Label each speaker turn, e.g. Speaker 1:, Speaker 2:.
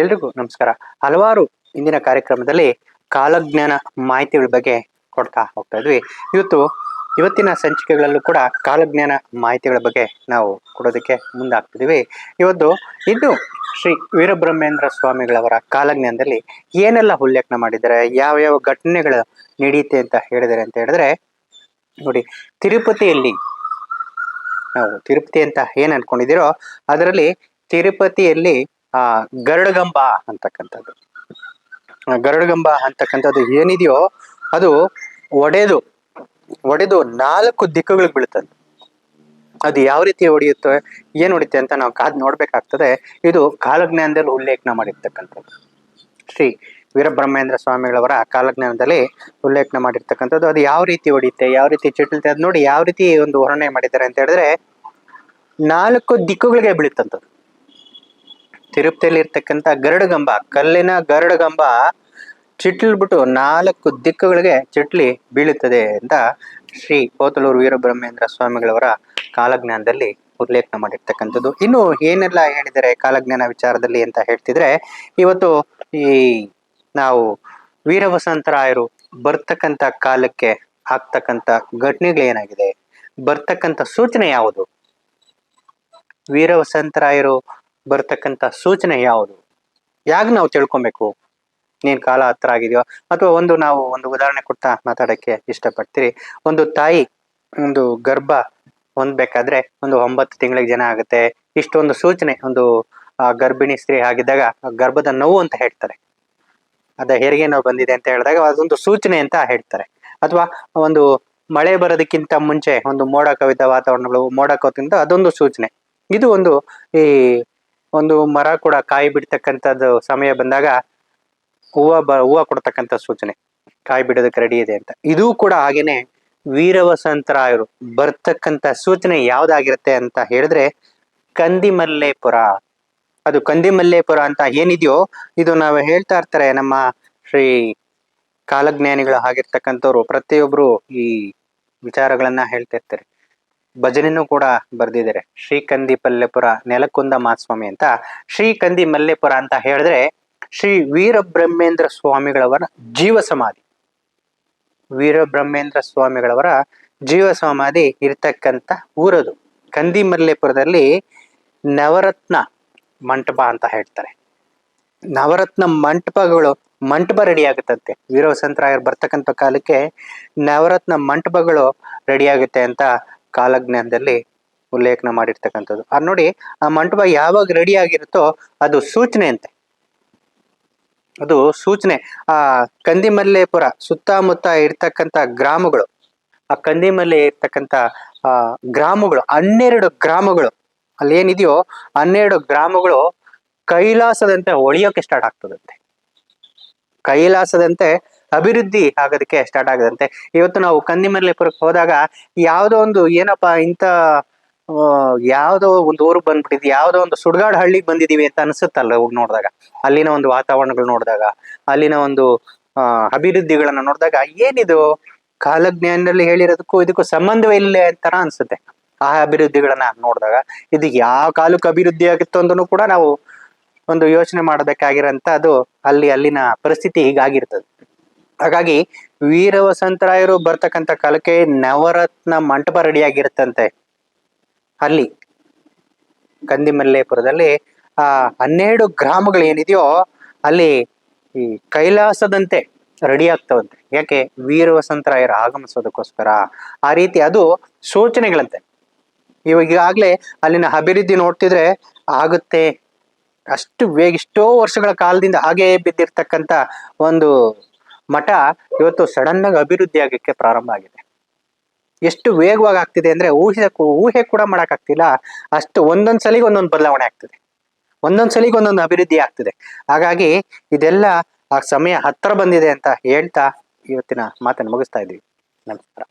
Speaker 1: ಎಲ್ರಿಗೂ ನಮಸ್ಕಾರ. ಹಲವಾರು ಇಂದಿನ ಕಾರ್ಯಕ್ರಮದಲ್ಲಿ ಕಾಲಜ್ಞಾನ ಮಾಹಿತಿಗಳ ಬಗ್ಗೆ ಕೊಡ್ತಾ ಹೋಗ್ತಾ ಇದ್ವಿ. ಇವತ್ತು ಇವತ್ತಿನ ಸಂಚಿಕೆಗಳಲ್ಲೂ ಕೂಡ ಕಾಲಜ್ಞಾನ ಮಾಹಿತಿಗಳ ಬಗ್ಗೆ ನಾವು ಕೊಡೋದಕ್ಕೆ ಮುಂದಾಗ್ತಿದ್ದೀವಿ ಇವತ್ತು ಇನ್ನು ಶ್ರೀ ವೀರಬ್ರಹ್ಮೇಂದ್ರ ಸ್ವಾಮಿಗಳವರ ಕಾಲಜ್ಞಾನದಲ್ಲಿ ಏನೆಲ್ಲ ಉಲ್ಲೇಖನ ಮಾಡಿದ್ದಾರೆ ಯಾವ ಯಾವ ಘಟನೆಗಳು ನಡೆಯುತ್ತೆ ಅಂತ ಹೇಳಿದ್ದಾರೆ ಅಂತ ಹೇಳಿದ್ರೆ, ನೋಡಿ ತಿರುಪತಿಯಲ್ಲಿ ನಾವು ತಿರುಪತಿ ಅಂತ ಏನು ಅನ್ಕೊಂಡಿದ್ದೀರೋ ಅದರಲ್ಲಿ ತಿರುಪತಿಯಲ್ಲಿ ಆ, ಗರುಡಗಂಬ ಅಂತಕ್ಕಂಥದ್ದು. ಗರುಡಗಂಬ ಅಂತಕ್ಕಂಥದ್ದು ಏನಿದೆಯೋ ಅದು ಒಡೆದು ಒಡೆದು ನಾಲ್ಕು ದಿಕ್ಕುಗಳಿಗೆ ಬೀಳ್ತದೆ ಅದು ಯಾವ ರೀತಿ ಹೊಡೆಯುತ್ತೆ ಏನ್ ಹೊಡಿತೆ ಅಂತ ನಾವು ಕಾದ್ ನೋಡ್ಬೇಕಾಗ್ತದೆ. ಇದು ಕಾಲಜ್ಞಾನದಲ್ಲಿ ಉಲ್ಲೇಖನ ಮಾಡಿರ್ತಕ್ಕಂಥದ್ದು. ಶ್ರೀ ವೀರಬ್ರಹ್ಮೇಂದ್ರ ಸ್ವಾಮಿಗಳವರ ಕಾಲಜ್ಞಾನದಲ್ಲಿ ಉಲ್ಲೇಖನ ಮಾಡಿರ್ತಕ್ಕಂಥದ್ದು. ಅದು ಯಾವ ರೀತಿ ಹೊಡಿಯುತ್ತೆ ಯಾವ ರೀತಿ ಚಿಟ್ಲತೆ ಅದ್ ನೋಡಿ ಯಾವ ರೀತಿ ಒಂದು ವರ್ಣನೆ ಮಾಡಿದ್ದಾರೆ ಅಂತ ಹೇಳಿದ್ರೆ ನಾಲ್ಕು ದಿಕ್ಕುಗಳಿಗೆ ಬೀಳುತ್ತಂಥದ್ದು. ತಿರುಪತಿಯಲ್ಲಿ ಇರ್ತಕ್ಕಂಥ ಗರುಡಗಂಬ, ಕಲ್ಲಿನ ಗರುಡಗಂಬ ಚಿಟ್ಲ್ಬಿಟ್ಟು ನಾಲ್ಕು ದಿಕ್ಕುಗಳಿಗೆ ಚಿಟ್ಲಿ ಬೀಳುತ್ತದೆ ಅಂತ ಶ್ರೀ ಕೋತಲೂರು ವೀರಬ್ರಹ್ಮೇಂದ್ರ ಸ್ವಾಮಿಗಳವರ ಕಾಲಜ್ಞಾನದಲ್ಲಿ ಉಲ್ಲೇಖನ ಮಾಡಿರ್ತಕ್ಕಂಥದ್ದು. ಇನ್ನು ಏನೆಲ್ಲ ಹೇಳಿದರೆ ಕಾಲಜ್ಞಾನ ವಿಚಾರದಲ್ಲಿ ಅಂತ ಹೇಳ್ತಿದ್ರೆ, ಇವತ್ತು ಈ ನಾವು ವೀರವಸಂತರಾಯರು ಬರ್ತಕ್ಕಂಥ ಕಾಲಕ್ಕೆ ಆಗ್ತಕ್ಕಂಥ ಘಟನೆಗಳೇನಾಗಿದೆ ಬರ್ತಕ್ಕಂಥ ಸೂಚನೆ ಯಾವುದು? ವೀರವಸಂತರಾಯರು ಬರ್ತಕ್ಕಂಥ ಸೂಚನೆ ಯಾವುದು? ಯಾಕೆ ನಾವು ತಿಳ್ಕೊಬೇಕು? ನೀನ್ ಕಾಲ ಹತ್ರ ಆಗಿದೆಯೋ? ಅಥವಾ ಒಂದು ನಾವು ಒಂದು ಉದಾಹರಣೆ ಕೊಡ್ತಾ ಮಾತಾಡಕ್ಕೆ ಇಷ್ಟಪಡ್ತೀರಿ. ಒಂದು ತಾಯಿ, ಒಂದು ಗರ್ಭ ಹೊಂದ್ಬೇಕಾದ್ರೆ ಒಂದು ಒಂಬತ್ತು ತಿಂಗಳಿಗೆ ಜನ ಆಗುತ್ತೆ. ಇಷ್ಟೊಂದು ಸೂಚನೆ, ಒಂದು ಗರ್ಭಿಣಿ ಸ್ತ್ರೀ ಆಗಿದ್ದಾಗ ಗರ್ಭದ ನೋವು ಅಂತ ಹೇಳ್ತಾರೆ. ಅದ ಹೆರಿಗೆ ನೋವು ಬಂದಿದೆ ಅಂತ ಹೇಳಿದಾಗ ಅದೊಂದು ಸೂಚನೆ ಅಂತ ಹೇಳ್ತಾರೆ. ಅಥವಾ ಒಂದು ಮಳೆ ಬರೋದಕ್ಕಿಂತ ಮುಂಚೆ ಒಂದು ಮೋಡ ಕವಿದ ವಾತಾವರಣಗಳು, ಮೋಡ ಕವಿತ ಅದೊಂದು ಸೂಚನೆ. ಇದು ಒಂದು ಈ ಒಂದು ಮರ ಕೂಡ ಕಾಯಿ ಬಿಡ್ತಕ್ಕಂಥದ್ದು ಸಮಯ ಬಂದಾಗ ಹೂವ ಬ, ಹೂವ ಕೊಡ್ತಕ್ಕಂಥ ಸೂಚನೆ, ಕಾಯಿ ಬಿಡೋದಕ್ಕೆ ರೆಡಿ ಇದೆ ಅಂತ. ಇದು ಕೂಡ ಹಾಗೇನೆ ವೀರವಸಂತರಾಯರು ಬರ್ತಕ್ಕಂಥ ಸೂಚನೆ ಯಾವ್ದಾಗಿರುತ್ತೆ ಅಂತ ಹೇಳಿದ್ರೆ ಕಂದಿಮಲ್ಲೇಪುರ. ಅದು ಕಂದಿಮಲ್ಲೇಪುರ ಅಂತ ಏನಿದೆಯೋ, ಇದು ನಾವು ಹೇಳ್ತಾ ಇರ್ತಾರೆ ನಮ್ಮ ಶ್ರೀ ಕಾಲಜ್ಞಾನಿಗಳು ಆಗಿರ್ತಕ್ಕಂಥವ್ರು ಪ್ರತಿಯೊಬ್ರು ಈ ವಿಚಾರಗಳನ್ನ ಹೇಳ್ತಾ ಇರ್ತಾರೆ. ಭಜನೆನೂ ಕೂಡ ಬರ್ದಿದ್ದಾರೆ. ಶ್ರೀಕಂದಿ ಪಲ್ಲೆಪುರ ನೆಲಕುಂದ ಮಾಸ್ವಾಮಿ ಅಂತ. ಶ್ರೀಕಂದಿ ಮಲ್ಲೆಪುರ ಅಂತ ಹೇಳಿದ್ರೆ ಶ್ರೀ ವೀರಬ್ರಹ್ಮೇಂದ್ರ ಸ್ವಾಮಿಗಳವರ ಜೀವ ಸಮಾಧಿ. ವೀರಬ್ರಹ್ಮೇಂದ್ರ ಸ್ವಾಮಿಗಳವರ ಜೀವ ಸಮಾಧಿ ಇರ್ತಕ್ಕಂಥ ಊರದು. ಕಂದಿ ಮಲ್ಲೆಪುರದಲ್ಲಿ ನವರತ್ನ ಮಂಟಪ ಅಂತ ಹೇಳ್ತಾರೆ. ನವರತ್ನ ಮಂಟಪಗಳು ಮಂಟಪ ರೆಡಿ ಆಗುತ್ತಂತೆ. ವೀರವಸಂತರಾಯರು ಬರ್ತಕ್ಕಂಥ ಕಾಲಕ್ಕೆ ನವರತ್ನ ಮಂಟಪಗಳು ರೆಡಿ ಆಗುತ್ತೆ ಅಂತ ಕಾಲಜ್ಞಾನದಲ್ಲಿ ಉಲ್ಲೇಖನ ಮಾಡಿರ್ತಕ್ಕಂಥದ್ದು. ಅದು ನೋಡಿ, ಆ ಮಂಟಪ ಯಾವಾಗ ರೆಡಿ ಆಗಿರುತ್ತೋ ಅದು ಸೂಚನೆ ಅಂತೆ. ಅದು ಸೂಚನೆ. ಆ ಕಂದಿಮಲ್ಲೇಪುರ ಸುತ್ತಮುತ್ತ ಇರ್ತಕ್ಕಂಥ ಗ್ರಾಮಗಳು, ಆ ಕಂದಿಮಲ್ಲೆ ಇರ್ತಕ್ಕಂಥ, ಆ ಗ್ರಾಮಗಳು, ಹನ್ನೆರಡು ಗ್ರಾಮಗಳು ಅಲ್ಲಿ ಏನಿದೆಯೋ ಹನ್ನೆರಡು ಗ್ರಾಮಗಳು ಕೈಲಾಸದಂತೆ ಹೊಳಿಯೋಕೆ ಸ್ಟಾರ್ಟ್ ಆಗ್ತದಂತೆ. ಕೈಲಾಸದಂತೆ ಅಭಿವೃದ್ಧಿ ಆಗೋದಕ್ಕೆ ಸ್ಟಾರ್ಟ್ ಆಗದಂತೆ. ಇವತ್ತು ನಾವು ಕಂದಿಮಲ್ಲೇಪುರಕ್ಕೆ ಹೋದಾಗ ಯಾವುದೋ ಒಂದು ಏನಪ್ಪಾ ಇಂಥ ಯಾವುದೋ ಒಂದು ಊರು ಬಂದ್ಬಿಟ್ಟಿದ್ವಿ ಯಾವುದೋ ಒಂದು ಸುಡ್ಗಾಡ್ ಹಳ್ಳಿಗೆ ಬಂದಿದೀವಿ ಅಂತ ಅನ್ಸುತ್ತಲ್ಲ ಹೋಗಿ ನೋಡಿದಾಗ. ಅಲ್ಲಿನ ಒಂದು ವಾತಾವರಣಗಳು ನೋಡಿದಾಗ, ಅಲ್ಲಿನ ಒಂದು ಅಭಿವೃದ್ಧಿಗಳನ್ನ ನೋಡಿದಾಗ ಏನಿದು? ಕಾಲಜ್ಞಾನದಲ್ಲಿ ಹೇಳಿರೋದಕ್ಕೂ ಇದಕ್ಕೂ ಸಂಬಂಧವೇ ಇಲ್ಲ ತರ ಅನ್ಸುತ್ತೆ. ಆ ಅಭಿವೃದ್ಧಿಗಳನ್ನ ನೋಡಿದಾಗ ಇದು ಯಾವ ಕಾಲಕ್ಕೆ ಅಭಿವೃದ್ಧಿ ಆಗಿತ್ತು ಅಂದ್ರೂ ಕೂಡ ನಾವು ಒಂದು ಯೋಚನೆ ಮಾಡಬೇಕಾಗಿರೋಂಥ ಅದು ಅಲ್ಲಿ ಅಲ್ಲಿನ ಪರಿಸ್ಥಿತಿ ಹೀಗಾಗಿರ್ತದೆ. ಹಾಗಾಗಿ ವೀರವಸಂತರಾಯರು ಬರ್ತಕ್ಕಂಥ ಕಾಲಕ್ಕೆ ನವರತ್ನ ಮಂಟಪ ರೆಡಿ ಆಗಿರುತ್ತಂತೆ ಅಲ್ಲಿ ಕಂದಿಮಲ್ಲೇಪುರದಲ್ಲಿ, ಆ ಹನ್ನೆರಡು ಗ್ರಾಮಗಳು ಏನಿದೆಯೋ ಅಲ್ಲಿ ಈ ಕೈಲಾಸದಂತೆ ರೆಡಿ ಆಗ್ತವಂತೆ ಯಾಕೆ? ವೀರವಸಂತರಾಯರು ಆಗಮಿಸೋದಕ್ಕೋಸ್ಕರ. ಆ ರೀತಿ ಅದು ಸೂಚನೆಗಳಂತೆ. ಇವಾಗ ಈಗಾಗ್ಲೇ ಅಲ್ಲಿನ ಅಭಿವೃದ್ಧಿ ನೋಡ್ತಿದ್ರೆ ಆಗುತ್ತೆ. ಅಷ್ಟು ವೇಗ ಎಷ್ಟೋ ವರ್ಷಗಳ ಕಾಲದಿಂದ ಹಾಗೆ ಬಿದ್ದಿರ್ತಕ್ಕಂಥ ಒಂದು ಮಠ ಇವತ್ತು ಸಡನ್ ಆಗಿ ಅಭಿವೃದ್ಧಿ ಆಗಕ್ಕೆ ಪ್ರಾರಂಭ ಆಗಿದೆ. ಎಷ್ಟು ವೇಗವಾಗಿ ಆಗ್ತಿದೆ ಅಂದ್ರೆ ಊಹೆ ಊಹೆ ಕೂಡ ಮಾಡಕ್ ಆಗ್ತಿಲ್ಲ. ಅಷ್ಟು ಒಂದೊಂದ್ ಸಲಿಗೆ ಒಂದೊಂದು ಬದಲಾವಣೆ ಆಗ್ತಿದೆ. ಒಂದೊಂದ್ ಸಲಿಗೆ ಒಂದೊಂದು ಅಭಿವೃದ್ಧಿ ಆಗ್ತಿದೆ. ಹಾಗಾಗಿ ಇದೆಲ್ಲ ಆ ಸಮಯ ಹತ್ರ ಬಂದಿದೆ ಅಂತ ಹೇಳ್ತಾ ಇವತ್ತಿನ ಮಾತನ್ನು ಮುಗಿಸ್ತಾ ಇದ್ದೀವಿ. ನಮಸ್ಕಾರ.